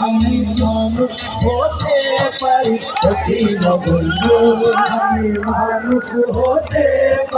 আমি মানুষ হতে পারি আমি মানুষ হতে পারি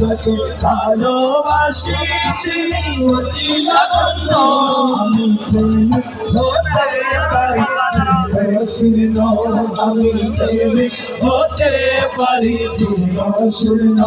যাকে ভালোবাসি তিনি কঠিন আনন্দ আমি হতে পারি আমি হতে পারি। শূন্য